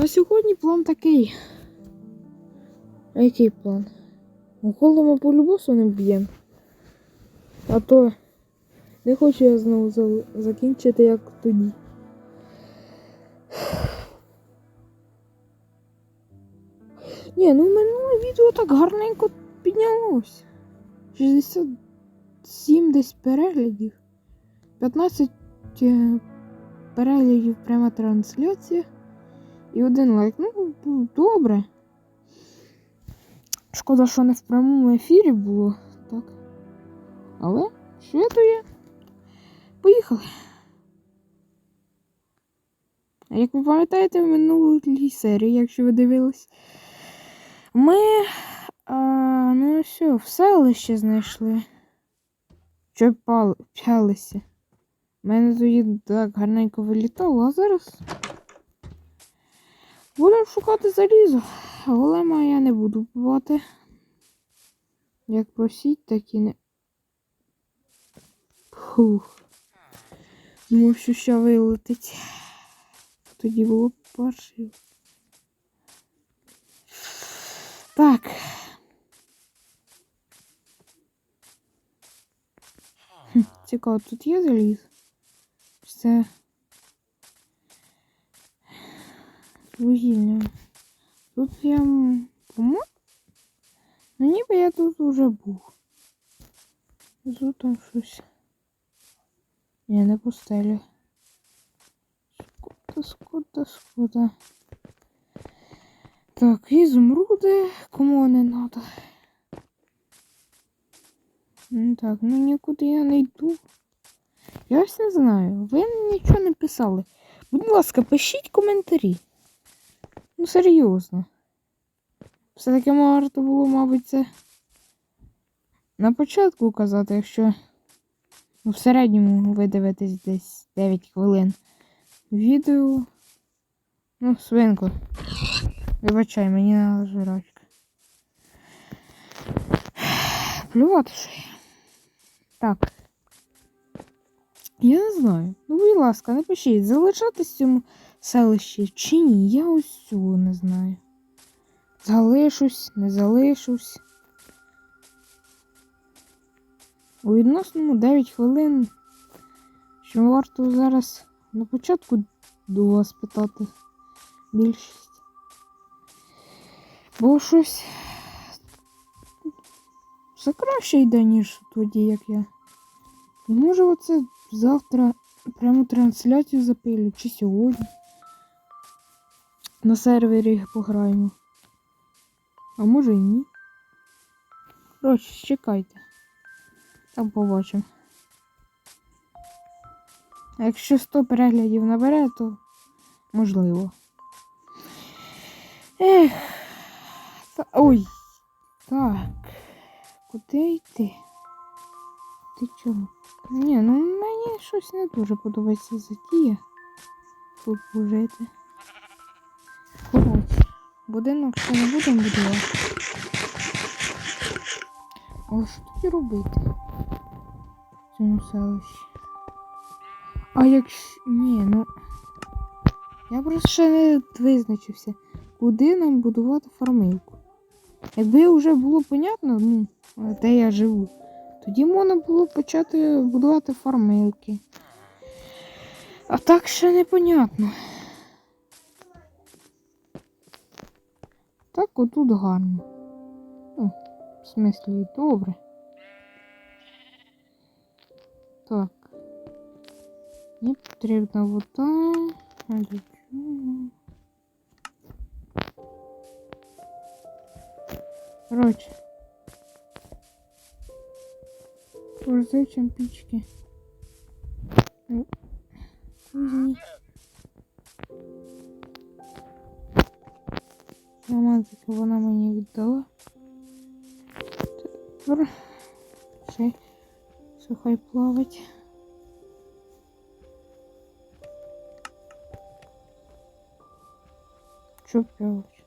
На сьогодні план такий. А який план? Голому по любосу не б'ємо. А то не хочу я знову закінчити як тоді. Ні, ну минуле відео так гарненько піднялось. 67 десь переглядів. 15 е, переглядів пряма трансляція. І один лайк. Ну, добре. Шкода, що не в прямому ефірі було, так. Але що то є? Поїхали. Як ви пам'ятаєте, в минулій серії, якщо ви дивились, ми а, ну все, в селище знайшли. Що п'ялися. У мене тоді так гарненько вилітало, а зараз будемо шукати залізо. Голема я не буду бувати. Як просіть, так і не. Фух. Думав, що ще вилетить. Тоді було б паршиво. Так. Цікаво, тут є заліз? Це вугільне. Тут я по Ну ніби я тут уже був. Тут там щось. Ні, не пустелі. Скуда, скуда, скуда. Так, ізумруди, кому не надо. Ну так, ну нікуди я не йду. Я ось не знаю. Ви нічого не писали. Будь ласка, пишіть коментарі. Ну, серйозно. Все-таки варто було, мабуть, це на початку казати, якщо ну, в середньому ви дивитесь десь 9 хвилин відео. Ну, свинко. Вибачай, мені надо жрачка. Плювати що. Так. Я не знаю. Ну, будь ласка, напишіть, залишатись цьому селищі чи ні. Я ось цього не знаю. Залишусь, не залишусь. У відносному 9 хвилин. Що варто зараз на початку до вас питати більшість. Бо щось все краще йде, ніж тоді, як я. Може оце завтра пряму трансляцію запилю, чи сьогодні. На сервері пограємо. А може і ні. Коротше, чекайте. Там побачимо. А якщо 100 переглядів набере, то можливо. Ех. Та... Ой. Так. Куди йти? Ти чого? Ні, ну мені щось не дуже подобається затія. Тут пожити. Будинок ще не будемо будувати. Але що тоді робити? В цьому селищі? А якщо. Ні, ну. Я просто ще не визначився, куди нам будувати фармилку. Якби вже було понятно, ну, де я живу, тоді можна було почати будувати фармилки. А так ще непонятно. Так отут гарно. Ну, в смислі, добре. Так. Мені потрібна вода. Короче. Зачем пічки? Ну, Романтика вона мені віддала. Тепер ще сухай плавать. Що плавать?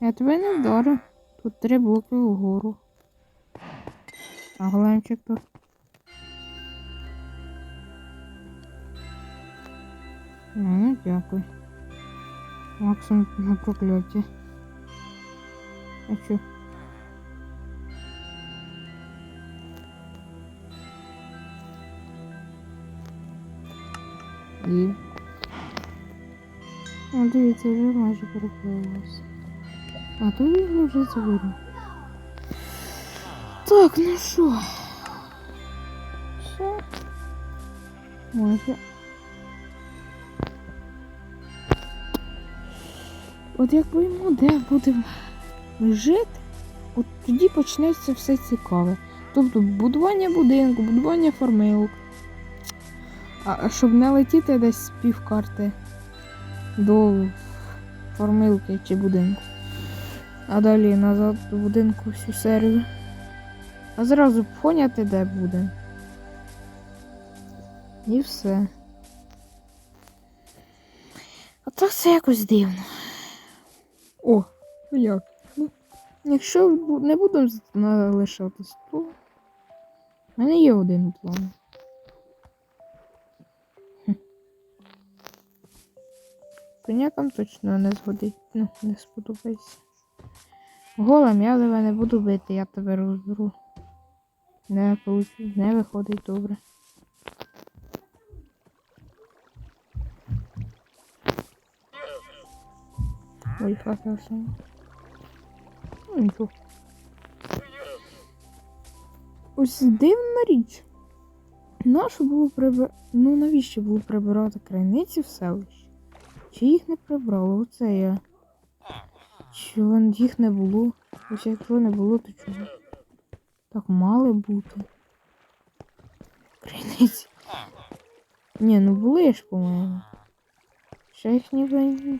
Я тебе не вдарю. Тут три блоки вгору. А глемчик тут. Ну, дякую. Максимум на прокляті. А чо? І. О, дивіться, вже майже переплавилося. А то його вже згодом. Так, ну що? Все. Може. От як пойму, де будемо жити, от тоді почнеться все цікаве. Тобто будування будинку, будування формилок. А щоб не летіти десь з півкарти до формилки чи будинку. А далі назад до будинку всю серію. А зразу поняти, де буде. І все. А так це якось дивно. О, як? Ну, якщо не будемо залишатись, то в мене є один план. Конякам точно не згодить, ну, не сподобається. Голем, я тебе не буду бити, я тебе розберу. Не, не виходить добре. Ой, факел сам. Ну, нічого. Ось дивна річ. Нащо було прибирати. Ну навіщо було прибирати криниці в селищі? Чи їх не прибрали? Оце я. Чи їх не було? Ось якщо не було, то чого? Так мали бути. Криниці. Ні, ну були ж, по-моєму. Ще їх ніби.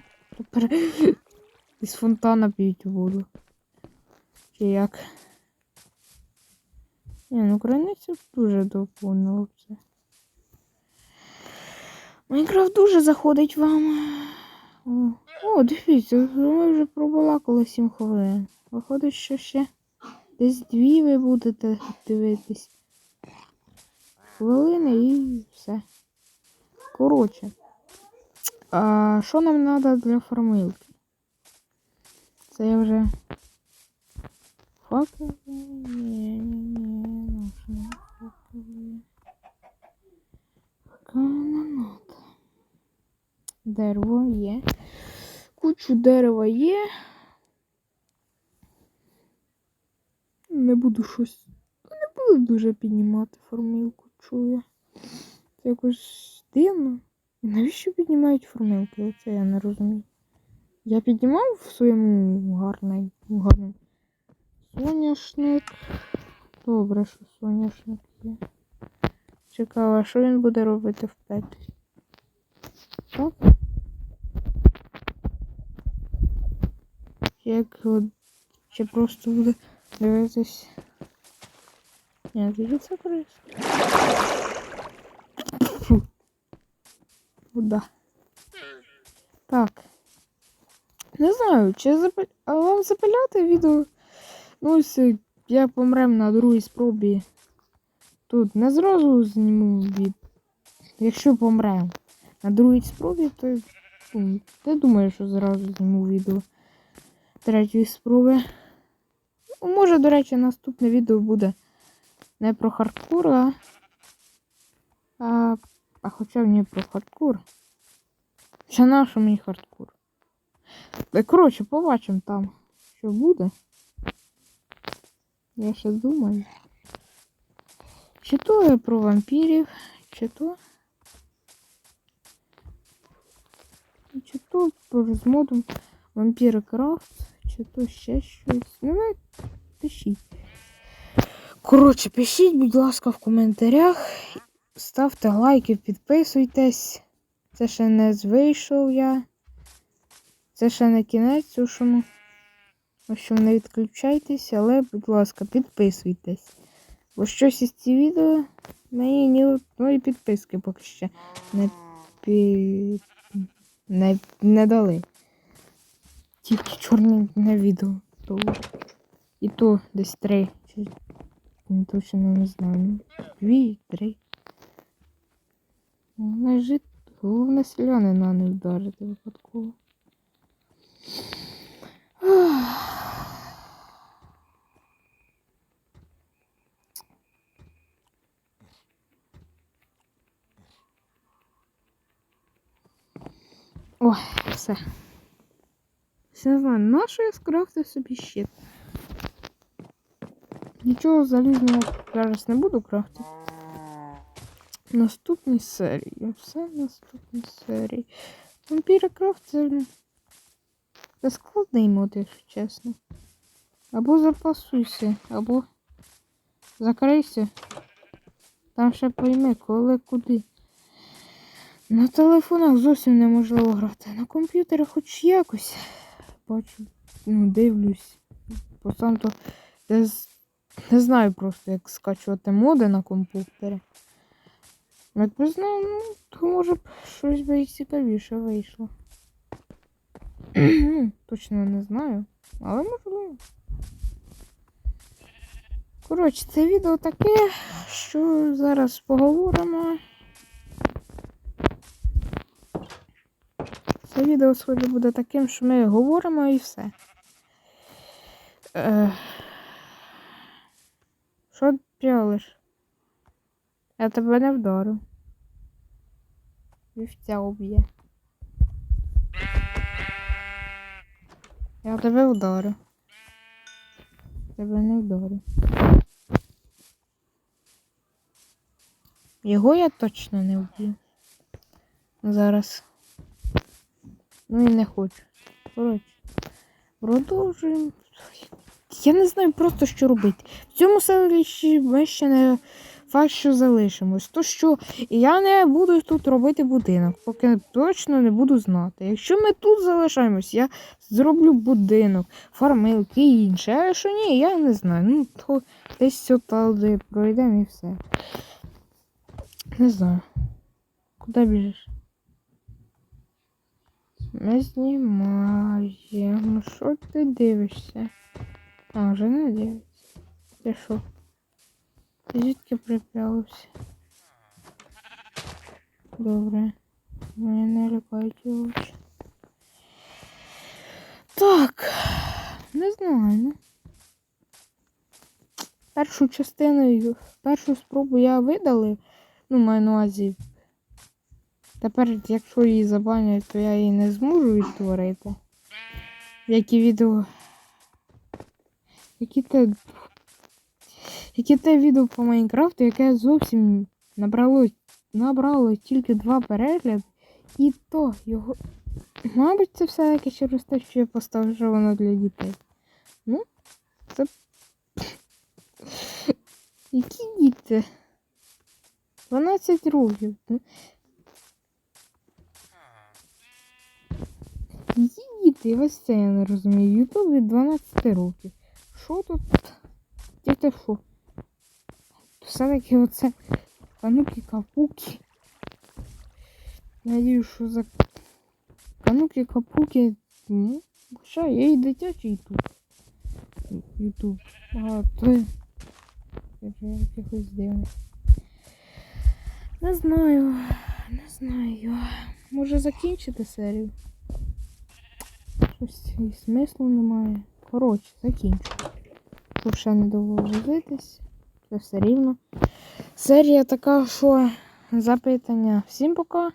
Із фонтана п'ють воду. Чи як? Ні, ну криниця дуже доповнила все. Майнкрафт дуже заходить вам. О, о дивіться, ми вже пробалакали 7 хвилин. Виходить, що ще десь дві ви будете дивитись. Хвилини і все. Коротше. А що нам треба для формилки? Це вже. Факел? Ні, ні, ні, наша не надо. Дерево є. Кучу дерева є. Не буду щось. Не буду дуже піднімати формилку, чую. Це якось дивно. Навіщо піднімають формилки? Оце я не розумію. Я піднімав в своєму гарному гарному соняшник. Добре, що соняшник є. Цікаво, а що він буде робити в петлі? Так? Як от, чи просто буде дивитись. Ні, тоді це корисно. Вода. Так. Не знаю, чи запи... вам запиляти відео. Ну, ось е, я помрем на другій спробі. Тут не зразу зніму від. Якщо помрем на другій спробі, то ну, не думаю, що зразу зніму відео третьої спроби. Ну, може, до речі, наступне відео буде не про хардкор, а. А, хоча не про хардкор. Ще нащо мені хардкор? Коротше, побачимо там, що буде. Я ще думаю. Чи то про вампірів, чи то. Чи то про з модом вампіри крафт, чи то ще щось. Ну, пишіть. Коротше, пишіть, будь ласка, в коментарях. Ставте лайки, підписуйтесь. Це ще не вийшов я. Це ще не кінець ушому. В общем, не відключайтесь, але, будь ласка, підписуйтесь. Бо щось із ці відео мені ні одної підписки поки що не, пі... не, не дали. Тільки чорне не відео. То... І то десь три. Чи... Точно не знаю. Ну, Дві, три. Головне жити. Головне селянина не вдарити випадково. Ой, все. Ще не знаю, на що я скрафтив собі щит? Нічого залізного зараз не буду крафтити. Наступній серії. Все в наступній серії. Вампіра крафт це. Це складний мод, якщо чесно. Або запасуйся, або закрийся. Там ще пойми, коли куди. На телефонах зовсім неможливо грати. На комп'ютері хоч якось. Бачу, ну, дивлюсь. Бо сам то не, не знаю просто, як скачувати моди на комп'ютері. Якби знав, ну, то може б щось би і цікавіше вийшло. Точно не знаю, але можливо. Коротше, це відео таке, що зараз поговоримо. Це відео схоже буде таким, що ми говоримо і все. Е... Що ти п'ялиш? Я тебе не вдарю. Вівця уб'є. Я тебе вдарю. Тебе не вдарю. Його я точно не вб'ю. Зараз. Ну і не хочу. Коротше. Продовжуємо. Я не знаю просто, що робити. В цьому селищі ми ще не факт, що залишимось. То що я не буду тут робити будинок, поки точно не буду знати. Якщо ми тут залишаємось, я зроблю будинок, фармилки і інше. А якщо ні, я не знаю. Ну, то десь сюди пройдемо і все. Не знаю. Куди біжиш? Ми знімаємо. Що ти дивишся? А, вже не дивиться. Ти що? Звідки прип'явився? Добре. Мене не лякають очі. Так. Не знаю, ну. Першу частину, першу спробу я видалив. Ну, маю на увазі. Тепер, якщо її забанять, то я її не зможу відтворити. Які відео. Які Які те відео по Майнкрафту, яке зовсім набрало, набрало тільки два перегляди, і то його. Мабуть, це все-таки через те, що я поставив, що воно для дітей. Ну, це. Які діти? 12 років. Ну, Які діти? Ось це я не розумію. Ютуб від 12 років. Що тут? Діти що? Все-таки оце кануки капуки. Надію, що за кануки капуки. Ну, хоча є і дитячий ютуб. Ютуб. А вже якихось дивних. Не знаю. Не знаю. Може закінчити серію? Щось і смислу немає. Коротше, закінчу. Щоб ще не довго возитись. Все рівно. Серія така, що запитання. Всім пока.